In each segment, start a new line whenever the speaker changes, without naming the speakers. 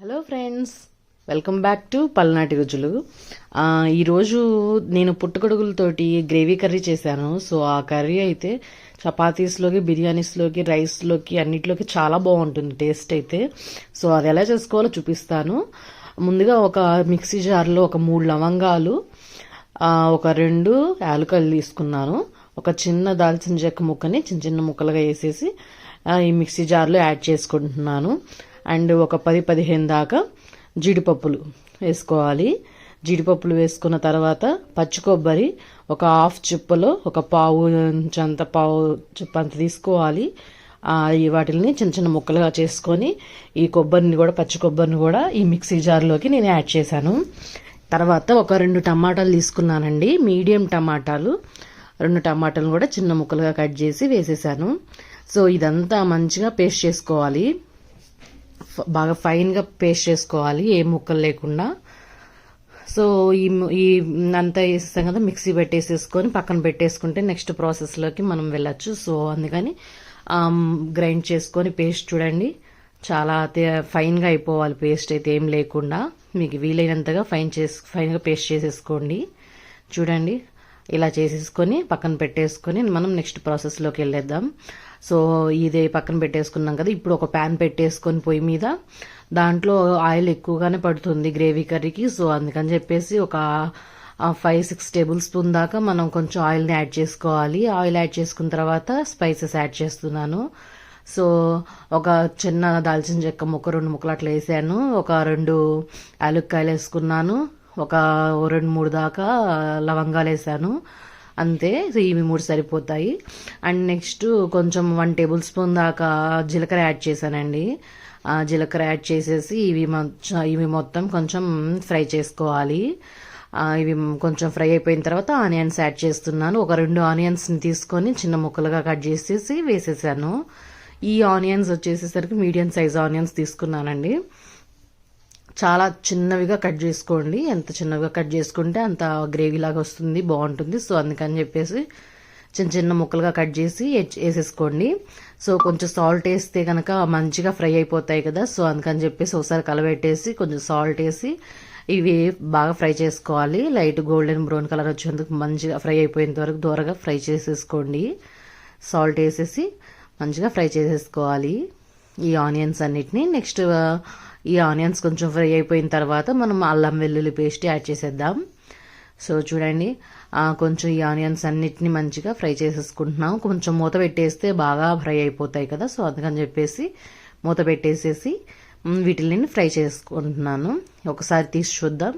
Hello friends welcome back to Palnati Ruchulu ఈరోజు నేను పుట్టుకొడుగులతోటి గ్రేవీ కర్రీ చేశాను. సో ఆ కర్రీ అయితే చపాతీస్లోకి బిర్యానీస్లోకి రైస్లోకి అన్నిట్లోకి చాలా బాగుంటుంది టేస్ట్ అయితే. సో అది ఎలా చేసుకోవాలో చూపిస్తాను. ముందుగా ఒక మిక్సీ జార్లో ఒక మూడు లవంగాలు ఒక రెండు యాలకులు తీసుకున్నాను. ఒక చిన్న దాల్చిన చెక్క ముక్కని చిన్న చిన్న ముక్కలుగా వేసేసి ఈ మిక్సీ జార్లో యాడ్ చేసుకుంటున్నాను. అండ్ ఒక పది పదిహేను దాకా జీడిపప్పులు వేసుకోవాలి. జీడిపప్పులు వేసుకున్న తర్వాత పచ్చి కొబ్బరి ఒక హాఫ్ చిప్పలో ఒక పావు చంత పావు చిప్ప అంత తీసుకోవాలి. వాటిని చిన్న చిన్న ముక్కలుగా చేసుకొని ఈ కొబ్బరిని కూడా పచ్చి కొబ్బరిని కూడా ఈ మిక్సీ జార్లోకి నేను యాడ్ చేశాను. తర్వాత ఒక రెండు టమాటాలు తీసుకున్నానండి. మీడియం టమాటాలు. రెండు టమాటాలు కూడా చిన్న ముక్కలుగా కట్ చేసి వేసేసాను. సో ఇదంతా మంచిగా పేస్ట్ చేసుకోవాలి. బాగా ఫైన్గా పేస్ట్ చేసుకోవాలి ఏ ముక్కలు లేకుండా. సో ఈ ఈ అంతా వేసేస్తాం కదా మిక్సీ పెట్టేసేసుకొని పక్కన పెట్టేసుకుంటే నెక్స్ట్ ప్రాసెస్లోకి మనం వెళ్ళచ్చు. సో అందుకని గ్రైండ్ చేసుకొని పేస్ట్ చూడండి. చాలా ఫైన్గా అయిపోవాలి పేస్ట్ అయితే ఏం లేకుండా. మీకు వీలైనంతగా ఫైన్ చేసి ఫైన్గా పేస్ట్ చేసేసుకోండి. చూడండి. ఇలా చేసేసుకొని పక్కన పెట్టేసుకొని మనం నెక్స్ట్ ప్రాసెస్లోకి వెళ్ళేద్దాం. సో ఇది పక్కన పెట్టేసుకున్నాం కదా ఇప్పుడు ఒక ప్యాన్ పెట్టేసుకొని పొయ్యి మీద. దాంట్లో ఆయిల్ ఎక్కువగానే పడుతుంది గ్రేవీ కర్రీకి. సో అందుకని చెప్పేసి ఒక ఫైవ్ సిక్స్ టేబుల్ స్పూన్ దాకా మనం కొంచెం ఆయిల్ని యాడ్ చేసుకోవాలి. ఆయిల్ యాడ్ చేసుకున్న తర్వాత స్పైసెస్ యాడ్ చేస్తున్నాను. సో ఒక చిన్న దాల్చిన చెక్క ముక్క రెండు ముక్కలు అట్లా వేసాను. ఒక రెండు యాలుక్కాయలు వేసుకున్నాను. ఒక రెండు మూడు దాకా లవంగాలు వేసాను. అంతే సో ఇవి మూడు సరిపోతాయి. అండ్ నెక్స్ట్ కొంచెం వన్ టేబుల్ స్పూన్ దాకా జీలకర్ర యాడ్ చేశానండి. జీలకర్ర యాడ్ చేసేసి ఇవి ఇవి మొత్తం కొంచెం ఫ్రై చేసుకోవాలి. ఇవి కొంచెం ఫ్రై అయిపోయిన తర్వాత ఆనియన్స్ యాడ్ చేస్తున్నాను. ఒక రెండు ఆనియన్స్ని తీసుకొని చిన్న ముక్కలుగా కట్ చేసేసి వేసేసాను. ఈ ఆనియన్స్ వచ్చేసేసరికి మీడియం సైజ్ ఆనియన్స్ తీసుకున్నానండి. చాలా చిన్నవిగా కట్ చేసుకోండి. ఎంత చిన్నవిగా కట్ చేసుకుంటే అంత గ్రేవీ లాగా వస్తుంది బాగుంటుంది. సో అందుకని చెప్పేసి చిన్న చిన్న ముక్కలుగా కట్ చేసి వేసేసుకోండి. సో కొంచెం సాల్ట్ వేస్తే కనుక మంచిగా ఫ్రై అయిపోతాయి కదా. సో అందుకని చెప్పేసి ఒకసారి కలబెట్టేసి కొంచెం సాల్ట్ వేసి ఇవి బాగా ఫ్రై చేసుకోవాలి. లైట్ గోల్డెన్ బ్రౌన్ కలర్ వచ్చేందుకు మంచిగా ఫ్రై అయిపోయేంత వరకు దూరగా ఫ్రై చేసేసుకోండి. సాల్ట్ వేసేసి మంచిగా ఫ్రై చేసేసుకోవాలి. ఈ ఆనియన్స్ అన్నిటిని. నెక్స్ట్ ఈ ఆనియన్స్ కొంచెం ఫ్రై అయిపోయిన తర్వాత మనం అల్లం వెల్లుల్లి పేస్ట్ యాడ్ చేసేద్దాం. సో చూడండి కొంచెం ఈ ఆనియన్స్ అన్నిటిని మంచిగా ఫ్రై చేసేసుకుంటున్నాం. కొంచెం మూత పెట్టేస్తే బాగా ఫ్రై అయిపోతాయి కదా సో అందుకని చెప్పేసి మూత పెట్టేసేసి వీటిని ఫ్రై చేసుకుంటున్నాను. ఒకసారి తీసి చూద్దాం.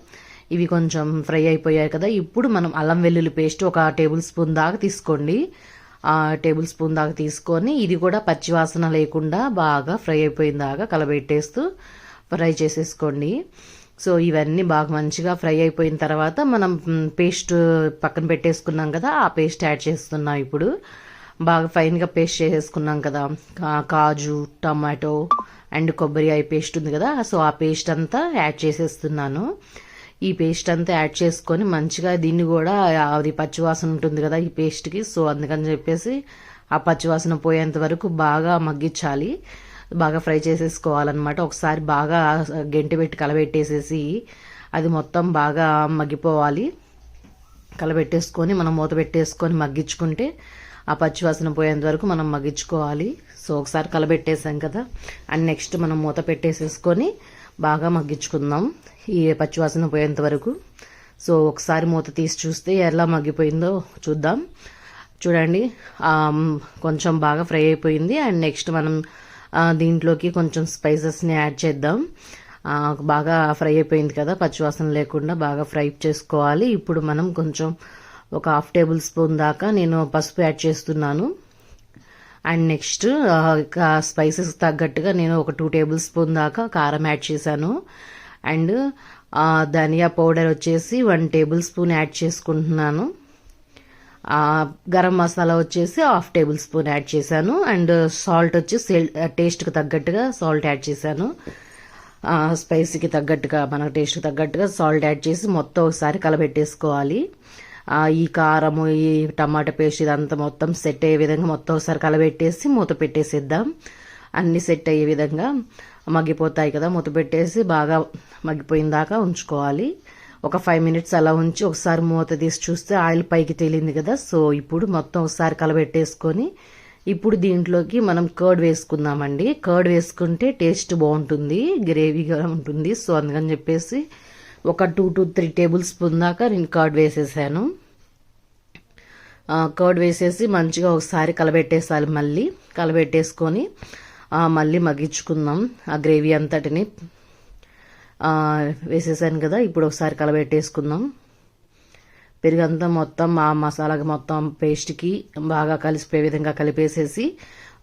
ఇవి కొంచెం ఫ్రై అయిపోయాయి కదా ఇప్పుడు మనం అల్లం వెల్లుల్లి పేస్ట్ ఒక టేబుల్ స్పూన్ దాకా తీసుకోండి. ఆ టేబుల్ స్పూన్ దాకా తీసుకొని ఇది కూడా పచ్చివాసన లేకుండా బాగా ఫ్రై అయిపోయిన దాకా కలబెట్టేస్తూ ఫ్రై చేసేసుకోండి. సో ఇవన్నీ బాగా మంచిగా ఫ్రై అయిపోయిన తర్వాత మనం పేస్ట్ పక్కన పెట్టేసుకున్నాం కదా ఆ పేస్ట్ యాడ్ చేస్తున్నాం ఇప్పుడు. బాగా ఫైన్గా పేస్ట్ చేసేసుకున్నాం కదా కాజు టమాటో అండ్ కొబ్బరి అయి పేస్ట్ ఉంది కదా సో ఆ పేస్ట్ అంతా యాడ్ చేసేస్తున్నాను. ఈ పేస్ట్ అంతా యాడ్ చేసుకొని మంచిగా దీన్ని కూడా అది పచ్చివాసన ఉంటుంది కదా ఈ పేస్ట్కి సో అందుకని చెప్పేసి ఆ పచ్చివాసన పోయేంత వరకు బాగా మగ్గించాలి. బాగా ఫ్రై చేసేసుకోవాలన్నమాట. ఒకసారి బాగా గెంటి పెట్టి కలబెట్టేసేసి అది మొత్తం బాగా మగ్గిపోవాలి. కలబెట్టేసుకొని మనం మూత పెట్టేసుకొని మగ్గించుకుంటే ఆ పచ్చివాసన పోయేంత వరకు మనం మగ్గించుకోవాలి. సో ఒకసారి కలబెట్టేసాం కదా. అండ్ నెక్స్ట్ మనం మూత పెట్టేసేసుకొని బాగా మగ్గించుకుందాం ఈ పచ్చివాసన పోయేంత వరకు. సో ఒకసారి మూత తీసి చూస్తే ఎలా మగ్గిపోయిందో చూద్దాం. చూడండి కొంచెం బాగా ఫ్రై అయిపోయింది. అండ్ నెక్స్ట్ మనం దీంట్లోకి కొంచెం స్పైసెస్ని యాడ్ చేద్దాం. బాగా ఫ్రై అయిపోయింది కదా పచ్చివాసన లేకుండా బాగా ఫ్రై చేసుకోవాలి. ఇప్పుడు మనం కొంచెం ఒక హాఫ్ టేబుల్ స్పూన్ దాకా నేను పసుపు యాడ్ చేస్తున్నాను. అండ్ నెక్స్ట్ స్పైసెస్ తగ్గట్టుగా నేను ఒక టూ టేబుల్ స్పూన్ దాకా కారం యాడ్ చేశాను. అండ్ ధనియా పౌడర్ వచ్చేసి వన్ టేబుల్ స్పూన్ యాడ్ చేసుకుంటున్నాను. గరం మసాలా వచ్చేసి హాఫ్ టేబుల్ స్పూన్ యాడ్ చేశాను. అండ్ సాల్ట్ వచ్చి టేస్ట్కి తగ్గట్టుగా సాల్ట్ యాడ్ చేశాను. స్పైసీకి తగ్గట్టుగా మన టేస్ట్కి తగ్గట్టుగా సాల్ట్ యాడ్ చేసి మొత్తం ఒకసారి కలబెట్టేసుకోవాలి. ఈ కారము ఈ టమాటా పేస్ట్ ఇదంతా మొత్తం సెట్ అయ్యే విధంగా మొత్తం ఒకసారి కలబెట్టేసి మూత పెట్టేసేద్దాం. అన్ని సెట్ అయ్యే విధంగా మగ్గిపోతాయి కదా మూత పెట్టేసి బాగా మగ్గిపోయిన దాకా ఉంచుకోవాలి. ఒక ఫైవ్ మినిట్స్ అలా ఉంచి ఒకసారి మూత తీసి చూస్తే ఆయిల్ పైకి తేలింది కదా. సో ఇప్పుడు మొత్తం ఒకసారి కలబెట్టేసుకొని ఇప్పుడు దీంట్లోకి మనం కర్డ్ వేసుకుందామండి. కర్డ్ వేసుకుంటే టేస్ట్ బాగుంటుంది గ్రేవీగా ఉంటుంది. సో అందుకని చెప్పేసి ఒక two to three table spoon దాకా నేను కర్డ్ వేసేసాను. కర్డ్ వేసేసి మంచిగా ఒకసారి కలబెట్టేసాలి మళ్ళీ. కలబెట్టేసుకొని మళ్ళీ మగ్గించుకుందాం ఆ గ్రేవీ అంతటిని. వేసేసాను కదా ఇప్పుడు ఒకసారి కలబెట్టేసుకుందాం. పెరుగంతా మొత్తం ఆ మసాలా మొత్తం పేస్ట్కి బాగా కలిసిపోయే విధంగా కలిపేసేసి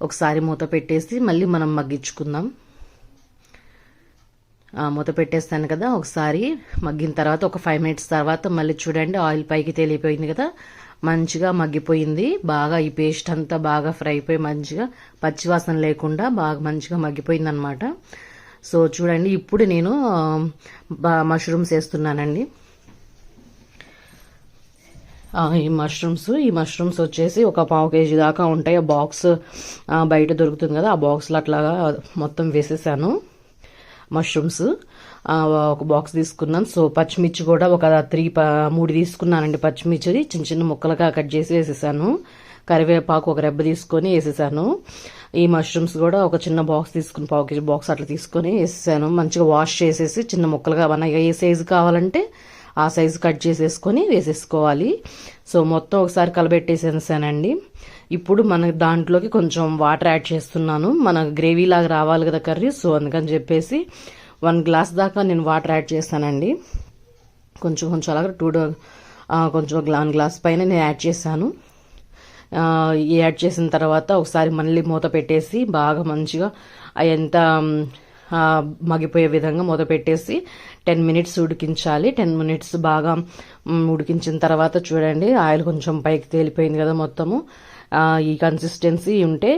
ఒకసారి మూత పెట్టేసి మళ్ళీ మనం మగ్గించుకుందాం. మూత పెట్టేస్తాను కదా ఒకసారి మగ్గిన తర్వాత ఒక ఫైవ్ మినిట్స్ తర్వాత మళ్ళీ చూడండి ఆయిల్ పైకి తేలిపోయింది కదా మంచిగా మగ్గిపోయింది. బాగా ఈ పేస్ట్ అంతా బాగా ఫ్రై అయిపోయి మంచిగా పచ్చివాసన లేకుండా బాగా మంచిగా మగ్గిపోయింది అనమాట సో చూడండి ఇప్పుడు నేను మష్రూమ్స్ వేస్తున్నానండి. ఈ మష్రూమ్స్ ఈ మష్రూమ్స్ వచ్చేసి ఒక పావు కేజీ దాకా ఉంటాయి. ఆ బాక్స్ బయట దొరుకుతుంది కదా ఆ బాక్స్లో అట్లాగా మొత్తం వేసేసాను. మష్రూమ్స్ ఒక బాక్స్ తీసుకున్నాను. సో పచ్చిమిర్చి కూడా ఒక త్రీ మూడు తీసుకున్నానండి పచ్చిమిర్చి చిన్న చిన్న ముక్కలుగా కట్ చేసి వేసేసాను. కరివేపాకు ఒక రెబ్బ తీసుకొని వేసేసాను. ఈ మష్రూమ్స్ కూడా ఒక చిన్న బాక్స్ తీసుకుని పావు కేజీ బాక్స్ అట్లా తీసుకొని వేసేసాను. మంచిగా వాష్ చేసేసి చిన్న ముక్కలుగా మన ఏ సైజు కావాలంటే ఆ సైజు కట్ చేసేసుకొని వేసేసుకోవాలి. సో మొత్తం ఒకసారి కలబెట్టేసేసానండి. ఇప్పుడు మన దాంట్లోకి కొంచెం వాటర్ యాడ్ చేస్తున్నాను. మన గ్రేవీ లాగా రావాలి కదా కర్రీ సో అందుకని చెప్పేసి వన్ గ్లాస్ దాకా నేను వాటర్ యాడ్ చేస్తానండి. కొంచెం కొంచెం అలాగే టూ కొంచెం గ్లాన్ గ్లాస్ పైన నేను యాడ్ చేశాను. యాడ్ చేసిన తర్వాత ఒకసారి మళ్ళీ మూత పెట్టేసి బాగా మంచిగా ఎంత మగిపోయే విధంగా మూత పెట్టేసి టెన్ మినిట్స్ ఉడికించాలి. టెన్ మినిట్స్ బాగా ఉడికించిన తర్వాత చూడండి ఆయిల్ కొంచెం పైకి తేలిపోయింది కదా మొత్తము. ఈ కన్సిస్టెన్సీ ఉంటే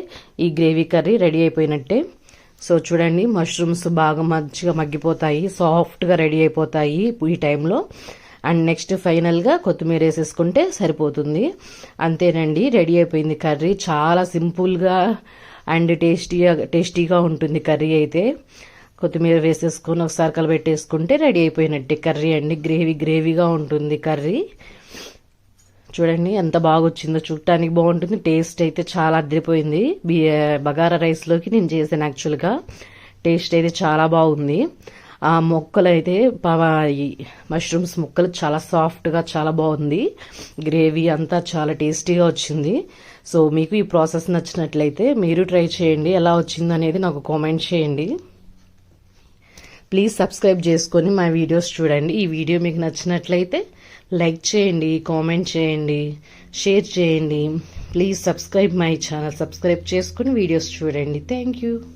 ఈ గ్రేవీ కర్రీ రెడీ అయిపోయినట్టే. సో చూడండి మష్రూమ్స్ బాగా మంచిగా మగ్గిపోతాయి సాఫ్ట్గా రెడీ అయిపోతాయి ఈ టైంలో. అండ్ నెక్స్ట్ ఫైనల్గా కొత్తిమీర వేసేసుకుంటే సరిపోతుంది. అంతేనండి రెడీ అయిపోయింది కర్రీ. చాలా సింపుల్గా అండ్ టేస్టీగా టేస్టీగా ఉంటుంది కర్రీ అయితే. కొత్తిమీర వేసేసుకొని ఒకసారి కలబెట్టేసుకుంటే రెడీ అయిపోయినట్టే కర్రీ అండి. గ్రేవీ గ్రేవీగా ఉంటుంది కర్రీ. చూడండి ఎంత బాగా వచ్చిందో చూడటానికి బాగుంటుంది. టేస్ట్ అయితే చాలా అద్దరిపోయింది బగారా రైస్లోకి నేను చేశాను యాక్చువల్గా. టేస్ట్ అయితే చాలా బాగుంది. ఆ మొక్కలు అయితే మష్రూమ్స్ ముక్కలు చాలా సాఫ్ట్గా చాలా బాగుంది. గ్రేవీ అంతా చాలా టేస్టీగా వచ్చింది. సో మీకు ఈ ప్రాసెస్ నచ్చినట్లయితే మీరు ట్రై చేయండి. ఎలా వచ్చింది అనేది నాకు కామెంట్ చేయండి. ప్లీజ్ సబ్స్క్రైబ్ చేసుకొని మా వీడియోస్ చూడండి. ఈ వీడియో మీకు నచ్చినట్లయితే లైక్ చేయండి కామెంట్ చేయండి షేర్ చేయండి. Please subscribe my channel subscribe చేసుకుని వీడియోస్ చూడండి. Thank you